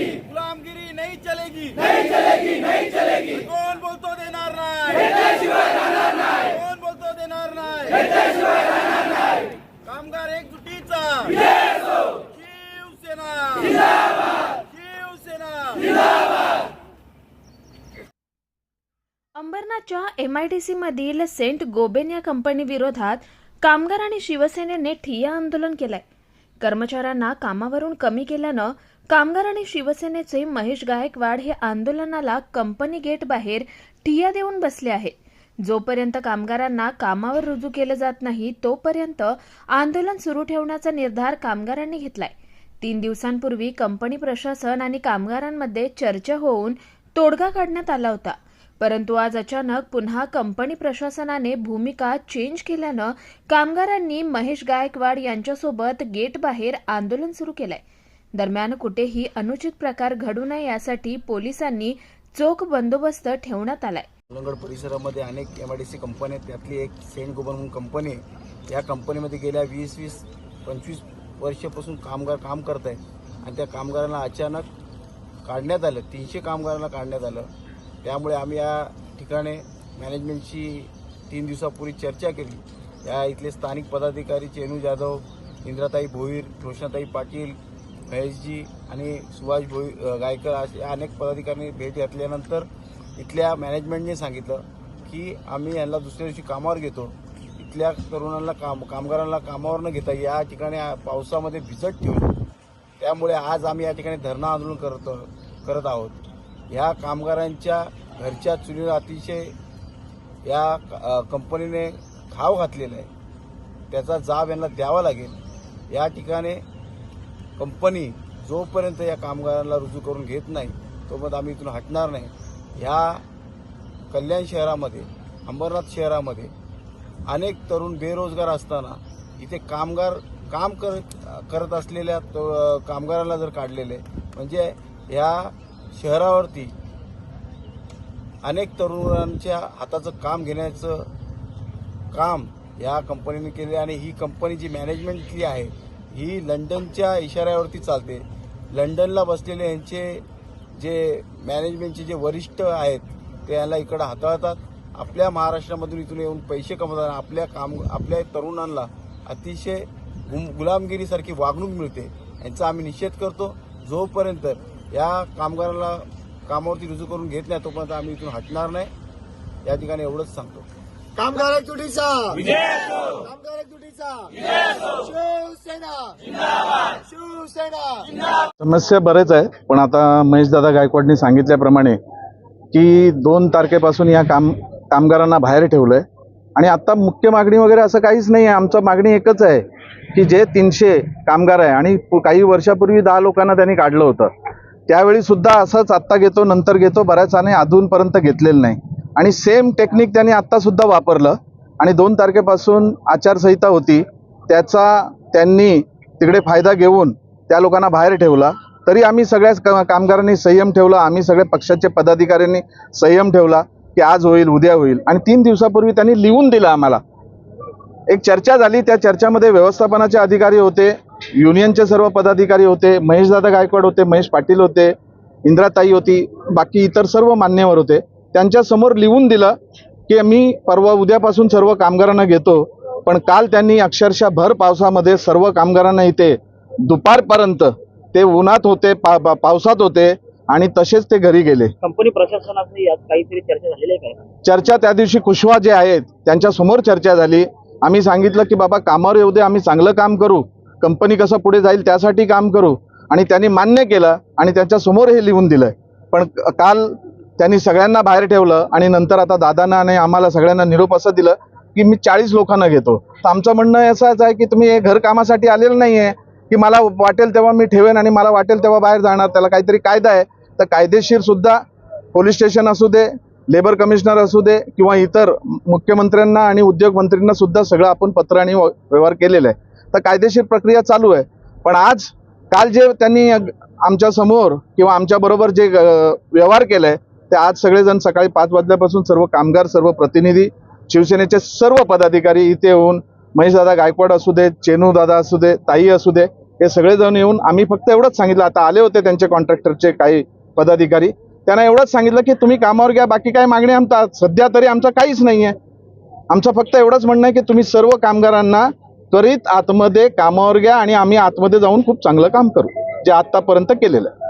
चलेगी गुलामगिरी नहीं चलेगी। नहीं चलेगी नहीं चलेगी। कोण बोलतो देणार नाही कोण बोलतो देणार नाही कामगार एकजुटीचा। शिवसेना। शिवसेना। अंबरनाथच्या एम आय डी सीमधील सेंट गोबेन या कंपनीविरोधात कामगार आणि शिवसेनेने ठिय्या आंदोलन केलंय. कर्मचाऱ्यांना कामावरून कमी केल्यानं कामगार आणि शिवसेनेचे महेश गायकवाड हे आंदोलनाला कंपनी गेट बाहेर ठिय्या देऊन बसले आहेत जोपर्यंत कामगारांना कामावर रुजू केलं जात नाही तोपर्यंत आंदोलन सुरू ठेवण्याचा निर्धार कामगारांनी घेतलाय. तीन दिवसांपूर्वी कंपनी प्रशासन आणि कामगारांमध्ये चर्चा होऊन तोडगा काढण्यात आला होता. परंतु आज अचानक पुन्हा कंपनी प्रशासनाने भूमिका चेंज केल्यानं कामगारांनी महेश गायकवाड यांच्यासोबत गेट बाहेर आंदोलन सुरू केलंय. दरम्यान कुठेही अनुचित प्रकार घडू नये यासाठी पोलिसांनी चोख बंदोबस्त ठेवण्यात आलाय. मुलंगड परिसरामध्ये अनेक एम आय डी सी कंपन्या आहेत. त्यातली एक सेंट गोबर म्हणून कंपनी आहे. या कंपनीमध्ये गेल्या वीस वीस पंचवीस वर्षापासून कामगार काम करत आहे आणि त्या कामगारांना अचानक काढण्यात आलं. तीनशे कामगारांना काढण्यात आलं. त्यामुळे आम्ही या ठिकाणी मॅनेजमेंटशी तीन दिवसापूर्वी चर्चा केली. या इथले स्थानिक पदाधिकारी चेनू जाधव इंद्राताई भोईर रोशनाताई पाटील महेशजी आणि सुभाष भोई गायकर असे अनेक पदाधिकाऱ्यांनी भेट घेतल्यानंतर इथल्या मॅनेजमेंटने सांगितलं की आम्ही यांना दुसऱ्या दिवशी कामावर घेतो. इथल्या तरुणांना काम कामगारांना कामावर न घेता या ठिकाणी पावसामध्ये भिजत ठेवलं त्यामुळे आज आम्ही या ठिकाणी धरणं आंदोलन करत करत आहोत. ह्या कामगारांच्या घरच्या चुलीवर अतिशय या कंपनीने खाव घातलेला आहे. त्याचा जाब यांना द्यावा लागेल. या ठिकाणी कंपनी जोपर्यंत या कामगारांना रुजू करून घेत नाही तोपर्यंत आम्ही इथून हटणार नाही. ह्या कल्याण शहरामध्ये अंबरनाथ शहरामध्ये अनेक तरुण बेरोजगार असताना इथे कामगार काम करत करत असलेल्या तो- कामगारांना जर काढलेले म्हणजे ह्या शहरावरती अनेक तरुणांच्या हाताचं काम घेण्याचं काम या कंपनीने केले आणि ही कंपनी जी मॅनेजमेंट आहे ही लंडनच्या इशाऱ्यावरती चालते. लंडनला बसलेले यांचे जे मॅनेजमेंटचे जे वरिष्ठ आहेत ते याला इकडं हाताळतात. आपल्या महाराष्ट्रामधून इथून येऊन पैसे कमवतात आपल्या काम आपल्या तरुणांना अतिशय गुम गुलामगिरीसारखी वागणूक मिळते. यांचा आम्ही निषेध करतो. जोपर्यंत या कामगाराला कामावरती रुजू करून घेत नाही तोपर्यंत आम्ही इथून हटणार नाही. या ठिकाणी एवढंच सांगतो. कामगार एकजुटीचा. कामगार एकजुटीचा. शिवसेना. शिवसेना. समस्या बरेच आहे पण आता महेशदादा गायकवाडनी सांगितल्याप्रमाणे की दोन तारखेपासून या काम कामगारांना बाहेर ठेवलंय. आणि आता मुख्य मागणी वगैरे असं काहीच नाही आहे. आमचं मागणी एकच आहे की जे तीनशे कामगार आहे आणि काही वर्षापूर्वी दहा लोकांना त्यांनी काढलं होतं. त्यावेळी सुद्धा असंच आत्ता घेतो नंतर घेतो बऱ्याच आणि अजूनपर्यंत घेतलेलं नाही. आणि सेम टेक्निक त्यांनी आत्तासुद्धा वापरलं. आणि दोन तारखेपासून आचारसंहिता होती. त्याचा त्यांनी तिकडे फायदा घेऊन त्या लोकांना बाहेर ठेवला. तरी आम्ही सगळ्याच कामगारांनी संयम ठेवला. आम्ही सगळ्या पक्षाच्या पदाधिकाऱ्यांनी संयम ठेवला की आज होईल उद्या होईल. आणि तीन दिवसापूर्वी त्यांनी लिहून दिलं आम्हाला. एक चर्चा झाली. त्या चर्चामध्ये व्यवस्थापनाचे अधिकारी होते युनियनचे सर्व पदाधिकारी होते महेशदादा गायकवाड होते महेश पाटील होते इंद्राताई होती बाकी इतर सर्व मान्यवर होते. त्यांच्यासमोर लिहून दिलं की मी परवा उद्यापासून सर्व कामगारांना घेतो पण काल त्यांनी अक्षरशः भर पावसामध्ये सर्व कामगारांना इथे दुपारपर्यंत ते उन्हात होते पा पा- पावसात होते आणि तसेच ते घरी गेले. कंपनी प्रशासनाची यात काहीतरी चर्चा झालेली आहे चर्चा त्या दिवशी कुशवा जे आहेत त्यांच्यासमोर चर्चा झाली. आम्ही सांगितलं की बाबा कामावर येऊ दे आम्ही चांगलं काम करू. कंपनी कसं पुढे जाईल त्यासाठी काम करू. आणि त्यांनी मान्य केलं आणि त्यांच्यासमोर हे लिहून दिलंय. पण काल त्यांनी सगळ्यांना बाहेर ठेवलं आणि नंतर आता दादांना आणि आम्हाला सगळ्यांना निरोप असं दिलं की मी चाळीस लोकांना घेतो. तर आमचं म्हणणं असंच आहे की तुम्ही हे घर कामासाठी आलेलं नाही आहे की मला वाटेल तेव्हा मी ठेवेन आणि मला वाटेल तेव्हा बाहेर जाणार. त्याला काहीतरी कायदा आहे. तर कायदेशीर सुद्धा पोलीस स्टेशन असू दे लेबर कमिशनर असू दे किंवा इतर मुख्यमंत्र्यांना आणि उद्योगमंत्र्यांना सुद्धा सगळं आपण पत्र आणि व- व्यवहार केलेला आहे. तर कायदेशीर प्रक्रिया चालू आहे. पण आज काल जे त्यांनी आमच्यासमोर किंवा आमच्याबरोबर जे व्यवहार व्यवहार आहे ते आज सगळेजण सकाळी पाच वाजल्यापासून सर्व कामगार सर्व प्रतिनिधी शिवसेनेचे सर्व पदाधिकारी इथे येऊन महेशदादा गायकवाड असू दे चेनू दादा असू दे ताई असू दे हे सगळेजण येऊन आम्ही फक्त एवढंच सांगितलं. आता आले होते त्यांचे कॉन्ट्रॅक्टरचे काही पदाधिकारी. त्यांना एवढंच सांगितलं की तुम्ही कामावर घ्या बाकी काय मागणी आमचा? सध्या तरी आमचं काहीच नाही आहे आमचं फक्त एवढंच म्हणणं आहे की तुम्ही सर्व कामगारांना त्वरित आतमध्ये कामावर घ्या आणि आम्ही आतमध्ये जाऊन खूप चांगलं काम करू जे आतापर्यंत केलेलं आहे.